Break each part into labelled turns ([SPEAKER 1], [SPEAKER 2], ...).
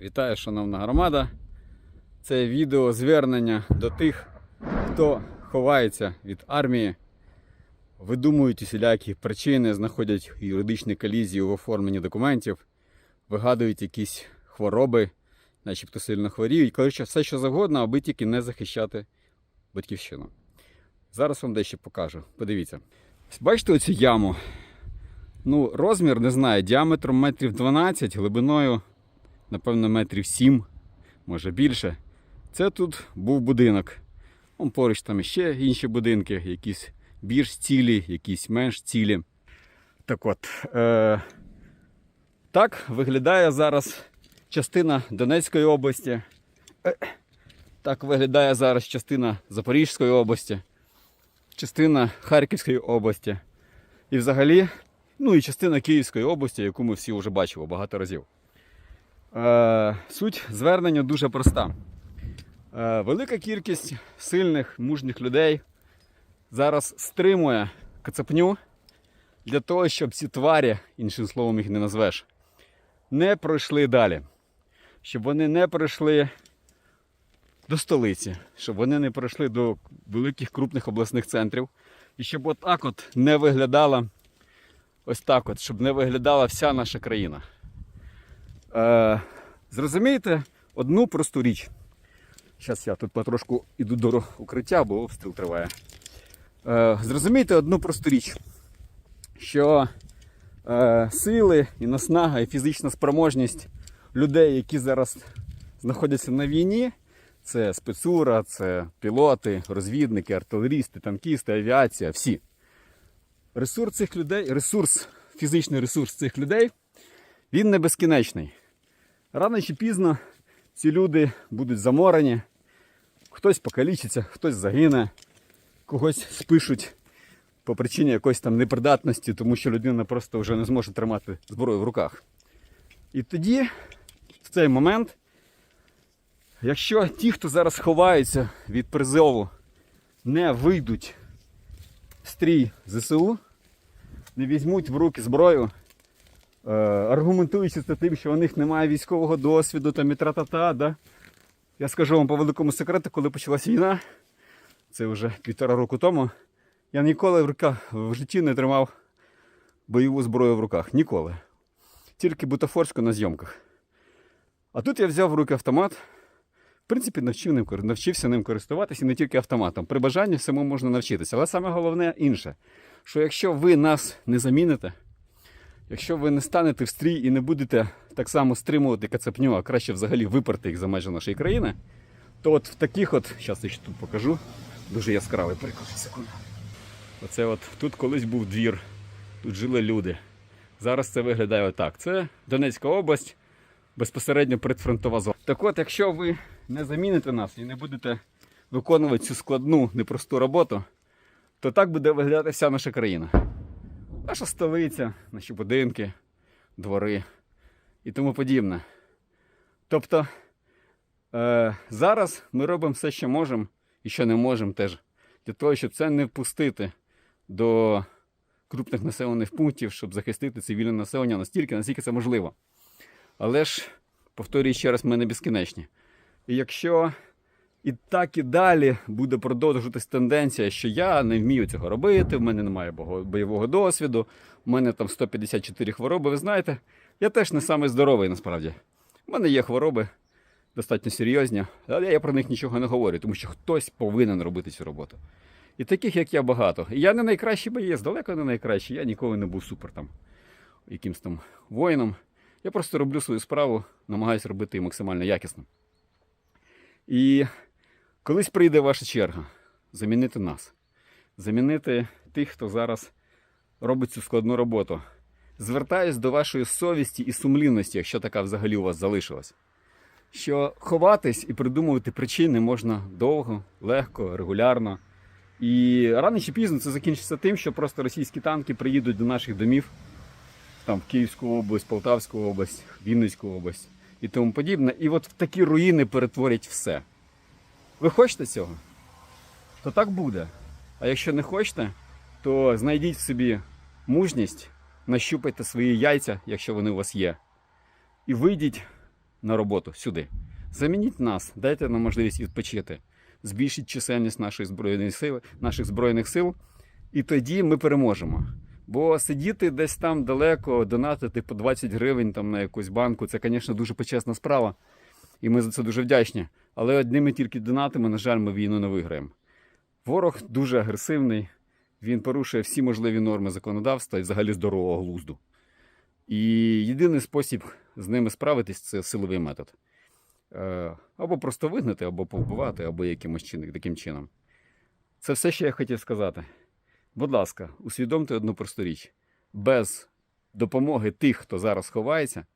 [SPEAKER 1] Вітаю, шановна громада. Це відео звернення до тих, хто ховається від армії, видумують усілякі причини, знаходять юридичні колізії в оформленні документів, вигадують якісь хвороби, начебто сильно хворіють. Коротше, все що завгодно, аби тільки не захищати батьківщину. Зараз вам дещо покажу. Подивіться. Бачите оцю яму? Ну, розмір не знаю, діаметром метрів 12, глибиною напевно, метрів 7, може більше. Це тут був будинок. Вон поруч там ще інші будинки, якісь більш цілі, якісь менш цілі. Так от, е- так виглядає зараз частина Донецької області. Е, Так виглядає зараз частина Запорізької області, частина Харківської області. І взагалі, ну і частина Київської області, яку ми всі вже бачили багато разів. Е, суть звернення дуже проста. Е, велика кількість сильних, мужніх людей зараз стримує кацапню для того, щоб ці тварі, іншим словом їх не назвеш, не пройшли далі. Щоб вони не пройшли до столиці, щоб вони не пройшли до великих крупних обласних центрів. І щоб отак от не виглядала ось так от, щоб не виглядала вся наша країна. Е, зрозумієте одну просту річ. Зараз я тут потрошку іду до укриття, бо обстріл триває. Е, зрозумійте одну просту річ, що е, сили і наснага, і фізична спроможність людей, які зараз знаходяться на війні, це спецура, це пілоти, розвідники, артилерісти, танкісти, авіація, всі. Ресурс цих людей, ресурс, фізичний ресурс цих людей, він не безкінечний. Рано чи пізно ці люди будуть заморені, хтось покалічиться, хтось загине, когось спишуть по причині якоїсь там непридатності, тому що людина просто вже не зможе тримати зброю в руках. І тоді, в цей момент, якщо ті, хто зараз ховаються від призову, не вийдуть стрій ЗСУ, не візьмуть в руки зброю, е, аргументуючи це тим, що у них немає військового досвіду там і тра-та-та, да? Я скажу вам по великому секрету, коли почалась війна, це вже півтора року тому, я ніколи в руках в житті не тримав бойову зброю в руках. Ніколи. Тільки бутафорську на зйомках. А тут я взяв в руки автомат. В принципі, навчив ним, навчився ним користуватися і не тільки автоматом. При бажанні всьому можна навчитися. Але саме головне інше, що якщо ви нас не заміните, якщо ви не станете в стрій і не будете так само стримувати кацапню, а краще взагалі виперти їх за межі нашої країни, то от в таких от, зараз я ще тут покажу, дуже яскравий приклад. Секунду. Оце от тут колись був двір, тут жили люди. Зараз це виглядає отак. Це Донецька область, безпосередньо предфронтова зона. Так от, якщо ви не заміните нас і не будете виконувати цю складну, непросту роботу, то так буде виглядати вся наша країна. Наша столиця, наші будинки, двори і тому подібне. Тобто е, зараз ми робимо все, що можемо і що не можемо теж, для того, щоб це не впустити до крупних населених пунктів, щоб захистити цивільне населення настільки, наскільки це можливо. Але ж, повторюю ще раз, ми не безкінечні. І якщо і так і далі буде продовжуватись тенденція, що я не вмію цього робити, в мене немає бойового досвіду, в мене там 154 хвороби, ви знаєте, я теж не самий здоровий насправді. У мене є хвороби достатньо серйозні, але я про них нічого не говорю, тому що хтось повинен робити цю роботу. І таких, як я, багато. І я не найкращий боєць, далеко не найкращий. Я ніколи не був супер там якимсь там воїном. Я просто роблю свою справу, намагаюся робити її максимально якісно. І колись прийде ваша черга замінити нас, замінити тих, хто зараз робить цю складну роботу. Звертаюсь до вашої совісті і сумлінності, якщо така взагалі у вас залишилась. Що ховатись і придумувати причини можна довго, легко, регулярно. І рано чи пізно це закінчиться тим, що просто російські танки приїдуть до наших домів, там, в Київську область, Полтавську область, Вінницьку область і тому подібне. І от в такі руїни перетворять все. Ви хочете цього? То так буде. А якщо не хочете, то знайдіть в собі мужність, нащупайте свої яйця, якщо вони у вас є, і вийдіть на роботу сюди. Замініть нас, дайте нам можливість відпочити, збільшіть чисельність нашої збройної сили, наших збройних сил, і тоді ми переможемо. Бо сидіти десь там далеко, донатити по 20 гривень там, на якусь банку, це, звісно, дуже почесна справа. І ми за це дуже вдячні. Але одними тільки донатами, на жаль, ми війну не виграємо. Ворог дуже агресивний, він порушує всі можливі норми законодавства і взагалі здорового глузду. І єдиний спосіб з ними справитись це силовий метод. Е, Або просто вигнати, або повбивати, або якимось чином, таким чином. Це все, що я хотів сказати. Будь ласка, усвідомте одну просту річ: без допомоги тих, хто зараз ховається,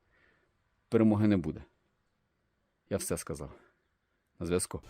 [SPEAKER 1] перемоги не буде. Я все сказав. На зв'язку.